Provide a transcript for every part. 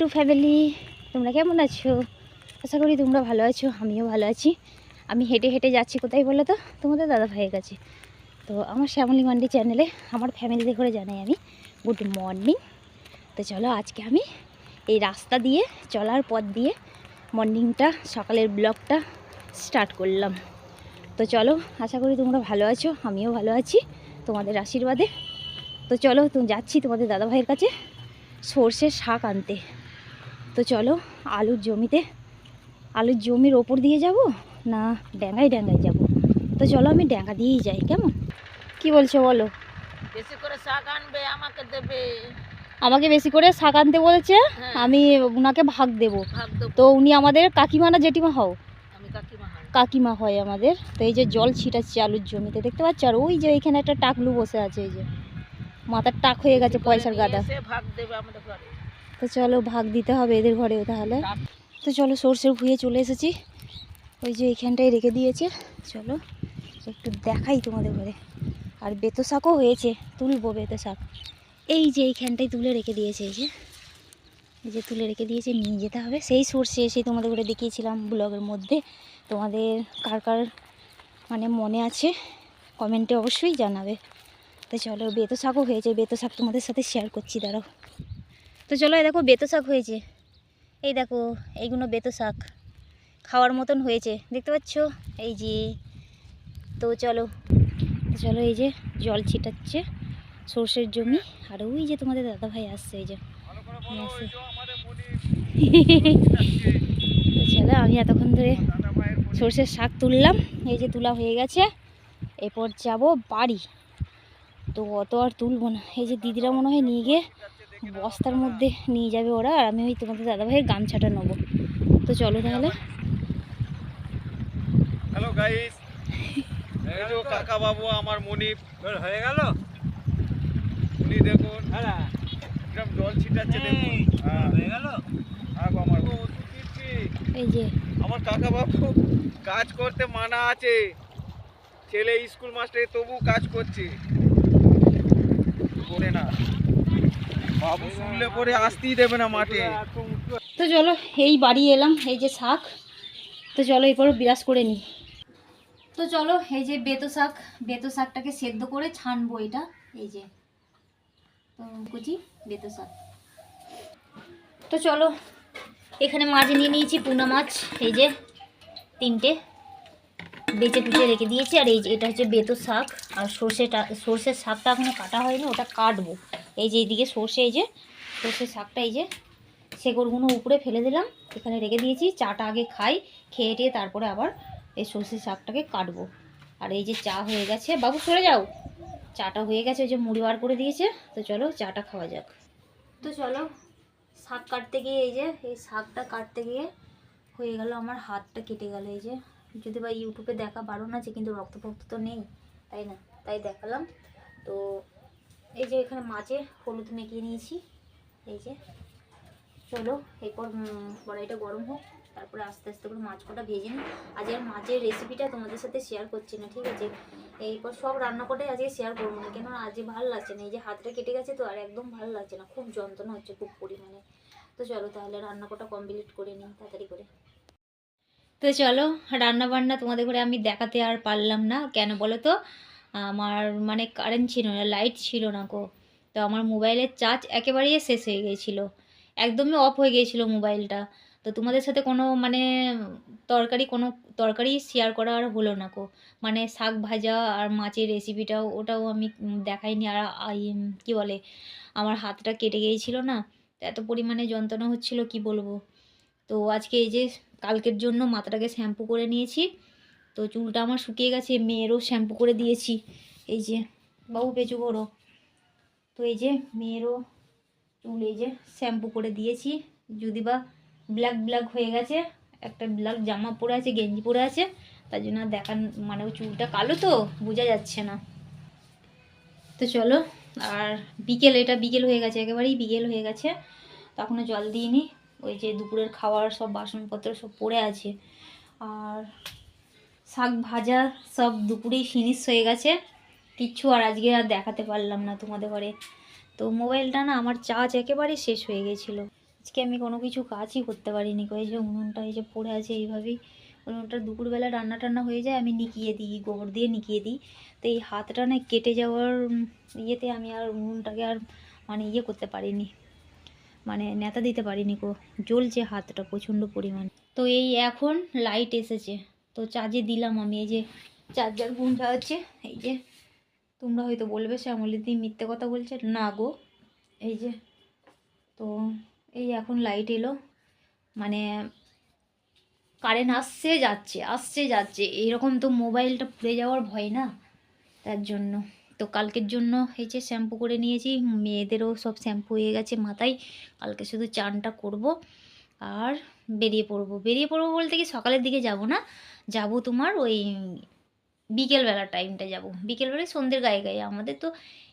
YouTube family, তোমরা কেমন আছো? আশা করি তোমরা ভালো আছো, আমিও ভালো আছি। আমি হেঁটে হেঁটে যাচ্ছি, কোথায় বলো তো? তোমাদের দাদা ভাইয়ের কাছে। তো আমার শ্যামলী মান্ডি চ্যানেলে আমার ফ্যামিলিতে করে জানাই আমি গুড মর্নিং তো চলো আজকে আমি এই রাস্তা দিয়ে, চলার পথ দিয়ে মর্নিংটা সকালের ব্লগটা স্টার্ট করলাম। তো চলো, আশা করি তোমরা ভালো আছো, আমিও ভালো আছি, তোমাদের আশীর্বাদে। তো চলো তুমি যাচ্ছি তোমাদের দাদা ভাইয়ের কাছে সর্ষের শাক আনতে। তো চলো আলুর জমিতে। আলুর জমির ওপর দিয়ে যাব না ড্যাঙ্গায় ড্যাঙ্গায় যাব? তো চলো আমি ড্যাঙ্গা দিয়েই যাই কেমন? কি বলছো বলো? বেশি করে শাক আনবে আমাকে দেবে। আমাকে বেশি করে শাক আনতে বলেছে হ্যাঁ। আমি ওনাকে ভাগ দেব। তো উনি আমাদের কাকিমা না জেঠিমা হও? কাকিমা কাকিমা হয় আমাদের। তো এই যে জল ছিটাচ্ছে আলুর জমিতে দেখতে পাচ্ছ? আর ওই যে এখানে একটা টাকলু বসে আছে এই যে। মাথার টাক হয়ে গেছে পয়সার গাদা। ভাগ দেবে আমাদের তো চলো ভাগ দিতে হবে এদের ঘরেও তাহলে। তো চলো সর্ষের ভুঁয়ে চলে এসেছি। ওই যে এইখানটায় রেখে দিয়েছে। চলো একটু দেখাই তোমাদের ঘরে। আর বেতো শাকও হয়েছে, তুলবো বেতো শাক। এই যে এইখানটায় তুলে রেখে দিয়েছে, এই যে। এই যে তুলে রেখে দিয়েছে, নিয়ে যেতে হবে। সেই সর্ষে সেই তোমাদের ঘরে দেখিয়েছিলাম ব্লগের মধ্যে। তোমাদের কার কার মানে মনে আছে, কমেন্টে অবশ্যই জানাবে। তো চলো বেতো শাকও হয়েছে, বেতো শাক তোমাদের সাথে শেয়ার করছি, দাঁড়াও। তো চলো এই দেখো বেতো শাক হয়েছে। এই দেখো, এইগুলো বেতো শাক খাওয়ার মতন হয়েছে। দেখতে পাচ্ছ? এই যে, তো চলো চলো এই যে জল ছিটাচ্ছে সর্ষের জমি। আর ওই যে তোমাদের দাদা ভাই আসছে, এই যে। তো চলো, আমি এতক্ষণ ধরে সর্ষের শাক তুললাম। এই যে তোলা হয়ে গেছে। এরপর যাব বাড়ি। তো অত আর তুলবো না। এই যে দিদিরা মনে হয় নিয়ে গিয়ে বস্তার মধ্যে নিয়ে যাবে ওরা আর আমি ওই তোমাদের দাদাভাইয়ের গামছাটা নেব। তো চলো তাহলে। হ্যালো গাইস কাকা বাবু আমার মনিপ। হয়ে গেল? উনি দেখুন কিরম জল ছিটাচ্ছে দেখুন। হ্যাঁ। হয়ে গেল? আমার। এই যে। আমার কাকা বাবু কাজ করতে মানা আছে। ছেলে স্কুল মাস্টারে তবু কাজ করছে। করে না। বাবু শুনলে পরে আসতেই দেবে না মাঠে। তো চলো, এই বাড়ি এলাম, এই যে শাক। তো চলো এরপর বিরাজ করে নিই তো চলো, এই যে বেতো শাক, বেতো শাকটাকে সেদ্ধ করে ছানবো এটা, এই যে। তো কুচি, বেতো শাক। তো চলো, এখানে মাছ নিয়ে নিয়েছি পুনা মাছ, এই যে, তিনটে। বেচে কুচে রেখে দিয়েছি, আর এই এটা হচ্ছে বেতো শাক, আর সর্ষেটা, সর্ষের শাকটা এখনও কাটা হয়নি, ওটা কাটবো। এই যে এইদিকে সর্ষে, এই যে সর্ষের শাকটা, এই যে শেকড়গুলো উপরে ফেলে দিলাম, এখানে রেখে দিয়েছি, চাটা আগে খাই, খেয়ে টেয়ে তারপরে আবার এই সর্ষের শাকটাকে কাটবো। আর এই যে চা হয়ে গেছে, বাবু সরে যাও। চাটা হয়ে গেছে, ওই যে মুড়ি বার করে দিয়েছে, তো চলো চাটা খাওয়া যাক। তো চলো, শাক কাটতে গিয়ে এই যে, এই শাকটা কাটতে গিয়ে হয়ে গেল, আমার হাতটা কেটে গেল, এই যে। যদি বা ইউটিউবে দেখা বারণ আছে কিন্তু রক্ত ফক্ত তো নেই তাই না? তাই দেখালাম। তো এই যে এখানে মাছে হলুদ মেখিয়ে নিয়েছি এই যে। চলো এরপর উম, কড়াইটা গরম হোক তারপরে আস্তে আস্তে করে মাছ কটা ভেজে নিই। আজ আর মাছের রেসিপিটা তোমাদের সাথে শেয়ার করছি না ঠিক আছে? এরপর সব রান্না কটাই আজকে শেয়ার করব না কেন আজকে ভালো লাগছে না এই যে হাতটা কেটে গেছে তো আর একদম ভালো লাগছে না খুব যন্ত্রণা হচ্ছে খুব পরিমাণে। তো চলো তাহলে রান্না কটা কমপ্লিট করে নিই তাড়াতাড়ি করে। তো চলো রান্না বান্না তোমাদের করে আমি দেখাতে আর পারলাম না। কেন বলো তো আমার মানে কারেন্ট ছিল না লাইট ছিল না কো তো আমার মোবাইলের চার্জ একেবারেই শেষ হয়ে গিয়েছিল একদমই অফ হয়ে গিয়েছিল মোবাইলটা তো তোমাদের সাথে কোনো মানে তরকারি, কোনো তরকারি শেয়ার করা আর হলো না কো মানে শাক ভাজা আর মাছের রেসিপিটাও ওটাও আমি দেখাইনি। আর কী বলে? আমার হাতটা কেটে গিয়েছিল না। এত পরিমাণে যন্ত্রণা হচ্ছিল, কি বলব? তো আজকে এই যে কালকের জন্য মাথাটাকে শ্যাম্পু করে নিয়েছি। তো চুলটা আমার শুকিয়ে গেছে, মেয়েরও শ্যাম্পু করে দিয়েছি। এই যে, বাবু পেঁচু বড়ো তো এই যে মেয়েরও চুল এই যে শ্যাম্পু করে দিয়েছি। যদি বা ব্ল্যাক ব্ল্যাক হয়ে গেছে, একটা ব্ল্যাক জামা পরে আছে, গেঞ্জি পরে আছে, তার জন্য দেখান মানে চুলটা কালো তো, বোঝা যাচ্ছে না। তো চলো, আর বিকেল, এটা বিকেল হয়ে গেছে, একেবারেই বিকেল হয়ে গেছে। তখনও জল দিইনি। ওই যে দুপুরের খাওয়ার সব বাসনপত্র সব পড়ে আছে। আর শাক ভাজা সব দুপুরেই ফিনিশ হয়ে গেছে। কিচ্ছু আর আজকে আর দেখাতে পারলাম না তোমাদের ঘরে। তো মোবাইলটা না আমার চার্জ একেবারে শেষ হয়ে গেছিল। আজকে আমি কোনো কিছু কাজই করতে পারিনি। এই যে উনুনটা এই যে পড়ে আছে এইভাবেই। উনুনটা দুপুরবেলা রান্না টান্না হয়ে যায়, আমি নিকিয়ে দিই, গোবর দিয়ে নিকিয়ে দিই। তো এই হাতটা না কেটে যাওয়ার ইয়েতে আমি আর উনুনটাকে আর মানে ইয়ে করতে পারিনি। মানে নেতা দিতে পারিনি কো জ্বলছে হাতটা প্রচণ্ড পরিমাণ। তো এই এখন লাইট এসেছে। তো চার্জে দিলাম আমি, এই যে চার্জার গুণটা আছে, এই যে তোমরা হয়তো বলবে শ্যামলিদি মিথ্যে কথা বলছে। না গো, এই যে তো এই এখন লাইট এলো। মানে কারেন্ট আসছে, যাচ্ছে আসছে, যাচ্ছে। এরকম তো মোবাইলটা পুড়ে যাওয়ার ভয় না? তার জন্য। তো কালকের জন্য এই যে শ্যাম্পু করে নিয়েছি, মেয়েদেরও সব শ্যাম্পু হয়ে গেছে মাথায়। কালকে শুধু চানটা করব আর বেরিয়ে পড়ব। বেরিয়ে পড়ব বলতে কি সকালের দিকে যাব না, যাব তোমার ওই বিকেলবেলার টাইমটা যাব। বিকেলবেলায় সন্ধ্যের গায়ে গায়ে। আমাদের তো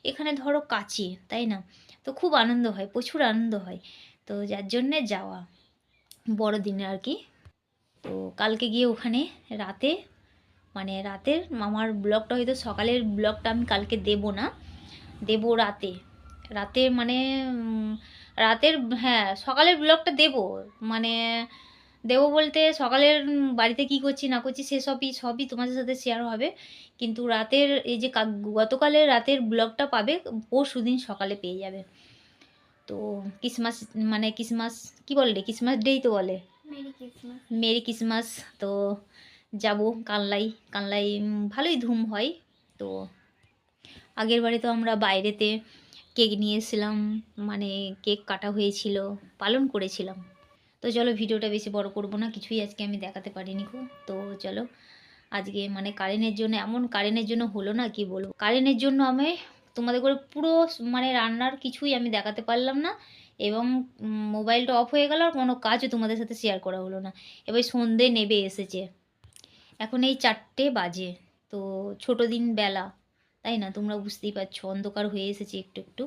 এখানে ধরো কাছে তাই না? তো খুব আনন্দ হয়, প্রচুর আনন্দ হয়। তো যার জন্যে যাওয়া, বড়দিনে আর কি। তো কালকে গিয়ে ওখানে রাতে মানে রাতের আমার ব্লগটা হয়তো সকালের ব্লগটা আমি কালকে দেব না দেব রাতে। রাতে মানে রাতের হ্যাঁ সকালের ব্লগটা দেব। মানে দেব বলতে সকালের বাড়িতে কি করছি না করছি সেসবই সবই তোমাদের সাথে শেয়ার হবে। কিন্তু রাতের এই যে গতকালের রাতের ব্লগটা পাবে পরশু দিন সকালে পেয়ে যাবে। তো ক্রিসমাস মানে ক্রিসমাস কি বলে ক্রিসমাস ডেই তো বলে। মেরি ক্রিসমাস মেরি ক্রিসমাস তো যাব কানলাই কানলাই ভালোই ধুম হয়। তো আগের বারে তো আমরা বাইরেতে কেক নিয়ে মানে কেক কাটা হয়েছিল, পালন করেছিলাম। তো চলো ভিডিওটা বেশি বড় করব না, কিছুই আজকে আমি দেখাতে পারিনি খুব তো চলো, আজকে মানে কারেন্টের জন্য, এমন কারেন্টের জন্য হলো না, কি বলব? কারেন্টের জন্য আমি তোমাদের করে পুরো মানে রান্নার কিছুই আমি দেখাতে পারলাম না, এবং মোবাইলটা অফ হয়ে গেল আর কোনো কাজও তোমাদের সাথে শেয়ার করা হলো না। এবার সন্ধে নেবে এসেছে। এখন এই চারটে বাজে, তো ছোট দিন বেলা, তাই না? তোমরা বুঝতেই পারছ, অন্ধকার হয়ে এসেছে একটু একটু।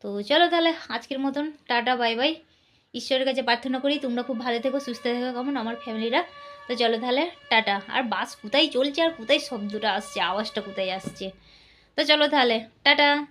তো চলো তাহলে, আজকের মতন টাটা, বাই বাই। ঈশ্বরের কাছে প্রার্থনা করি, তোমরা খুব ভালো থেকো, সুস্থ থেকো, কেমন? আমার ফ্যামিলিরা। তো চলো তাহলে, টাটা। আর বাস কোথায় চলছে, আর কোথায় শব্দটা আসছে, আওয়াজটা কোথায় আসছে? তো চলো তাহলে, টাটা।